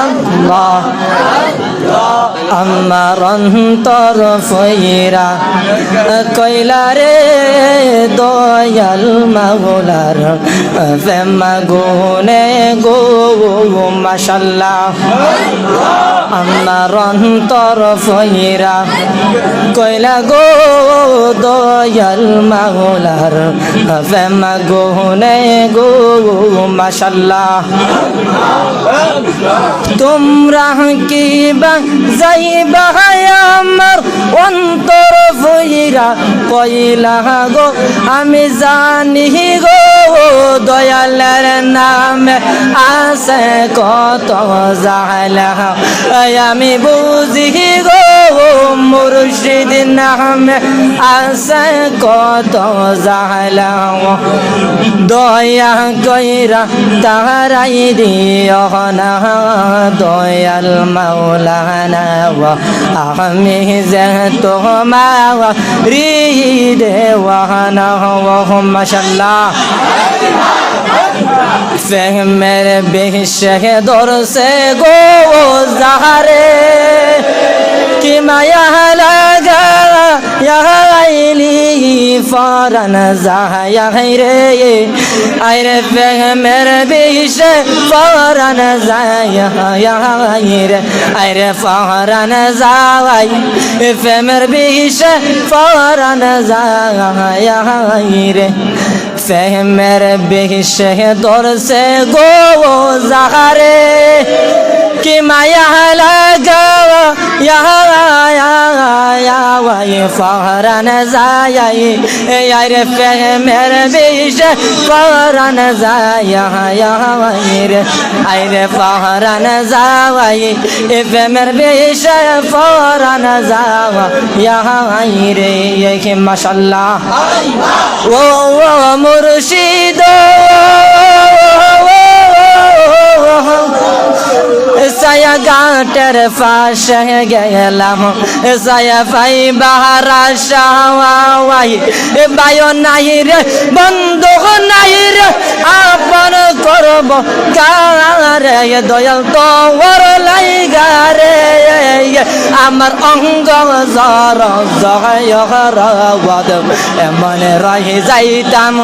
আল্লাহ, আমার অন্তর ফইরা কইলা রে দয়াল মাওলার ফেমা গুনে গো, মাশাল্লাহ। আমার অন্তর ফইরা কইলা গো দয়াল মাওলার ফেমা গুনে গো, মাশাল্লাহ। তোমরা কি বা যাইবা আমার অন্তর ফইরা কইলা গো, আমি জানি গো দয়ালের নামে আছে কত জালা আমি বুঝি গো মুর্শিদ নামে আছে কত জালা দয়া কইরা তাহারাই দিও না। দয়াল মাওলানা আমি যে তোমা রি দেওয়ানা মাশাল্লাহ ফেহমের বেশে দরসে গো জাহারে, কি মায়া ফরান জাহায়া রে। আইরে ফেহমের বেশে ফরান জাহায়া রে। আইরে ফরান জাহাই ফেহমের বেশে ফরান জাহায়া রে। ফেহমের বেশে দরসে গো জাহারে। কি মায়া লাগা ইয়াই ফহরান যাই ইয়ার প্রেমের বিষ ফহরান যাই রে আইরে যাওয়াই এ প্রেমের বিষ ফহরান যাই রে মাশাল্লাহ ও ও মুর্শিদ গাটের পাশে গেলাম সায়া পাই বাহারা শাওয়াই বায়ো নাই রে বন্ধু নাই রে আপন করব গারে দয়াল তোর লাই গারে আমার অঙ্গ জর বদ মনে রহি যাইতাম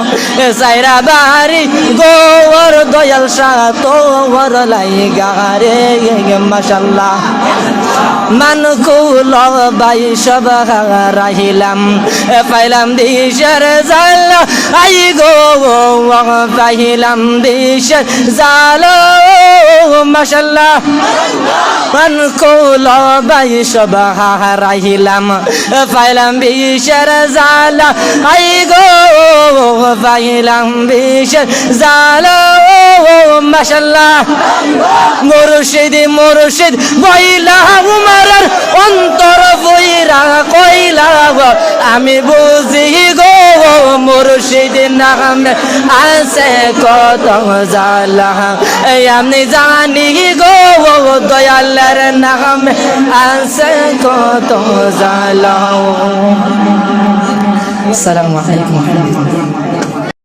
সাইরা বাড়ি গোর দয়াল শাহ তোর লাই গারে মাশাল্লাহ মান কুল বাই সব রাহিলাম। পাইলাম দিশের জাল, আই গো পাইলাম দিশের জাল। মাশাল্লাহ মান কুল বাই সব রাহিলাম। পাইলাম বিশের জাল, আই গো পাইলাম মাশাল্লাহ মুর্শিদ মুর্শিদ বইলা উমারের অন্তর বইরা কইলা আমি বুঝি গো, মুর্শিদ নামে আছে কত জালা আমি জানি গো, দয়ালের নামে আছে কত জালা আসসালামু আলাইকুম।